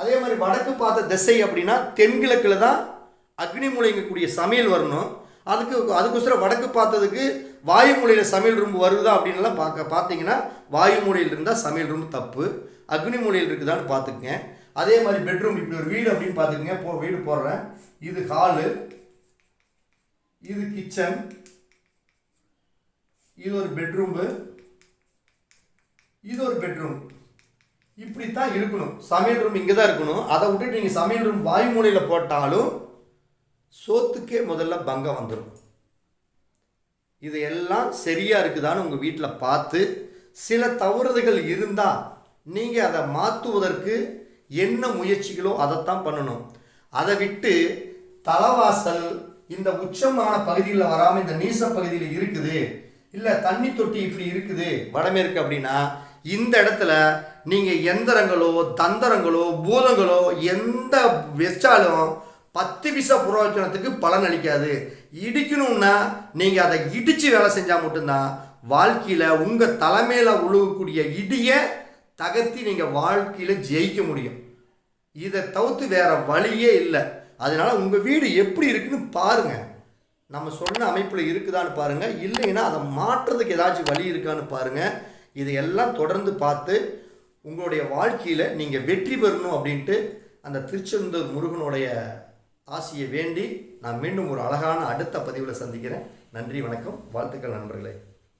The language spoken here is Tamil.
அதே மாதிரி வடக்கு பார்த்த திசை அப்படின்னா தென்கிழக்கில் தான் அக்னி மூலைங்கக்கூடிய சமையல் வரணும். அதுக்கு அதுக்கோசரம் வடக்கு பார்த்ததுக்கு வாயு மூலையில் சமையல் ரூம் வருதா அப்படின்லாம் பார்க்க பார்த்தீங்கன்னா வாயு மூலையில் இருந்தால் சமையல் ரூம் தப்பு. அக்னி மூலையில் இருக்குதான்னு பார்த்துக்குங்க. அதே மாதிரி பெட்ரூம் இப்படி ஒரு வீடு அப்படின்னு பார்த்துக்குங்க. போ வீடு போடுறேன். இது ஹாலு இது கிச்சன் இது ஒரு பெட்ரூம்பு இது ஒரு பெட்ரூம் இப்படித்தான் இருக்கணும். சமையல் ரூம் இங்கே தான் இருக்கணும். அதை விட்டுட்டு நீங்கள் சமையல் ரூம் வாயுமூலையில் போட்டாலும் சோத்துக்கே முதல்ல பங்கம் வந்துடும் இது எல்லாம் சரியாக இருக்குதான்னு உங்கள் வீட்டில் பார்த்து சில தவறுதுகள் இருந்தால் நீங்கள் அதை மாற்றுவதற்கு என்ன முயற்சிகளோ அதைத்தான் பண்ணணும். அதை விட்டு தலைவாசல் இந்த உச்சமான பகுதியில் வராமல் இந்த நீச பகுதியில் இருக்குது. இல்லை தண்ணி தொட்டி இப்படி இருக்குது. வடமேற்கு அப்படின்னா இந்த இடத்துல நீங்கள் எந்திரங்களோ தந்திரங்களோ பூதங்களோ எந்த வச்சாலும் பத்து விச புரோஜனத்துக்கு பலன் அளிக்காது. இடிக்கணும்னா நீங்கள் அதை இடித்து வேலை செஞ்சால் மட்டும்தான் வாழ்க்கையில் உங்கள் தலைமையில் உழுகக்கூடிய இடியை தகர்த்தி நீங்கள் வாழ்க்கையில் ஜெயிக்க முடியும். இதை தவிர்த்து வேறு வழியே இல்லை. அதனால் உங்கள் வீடு எப்படி இருக்குன்னு பாருங்கள் நம்ம சொன்ன அமைப்பில் இருக்குதான்னு பாருங்கள் இல்லைன்னா அதை மாற்றுறதுக்கு ஏதாச்சும் வழி இருக்கான்னு பாருங்கள் இதையெல்லாம் தொடர்ந்து பார்த்து உங்களுடைய வாழ்க்கையில் நீங்கள் வெற்றி பெறணும் அப்படின்ட்டு அந்த திருச்செந்தூர் முருகனுடைய ஆசையை வேண்டி நான் மீண்டும் ஒரு அழகான அடுத்த பதிவில் சந்திக்கிறேன். நன்றி வணக்கம். வாழ்த்துக்கள் நண்பர்களே.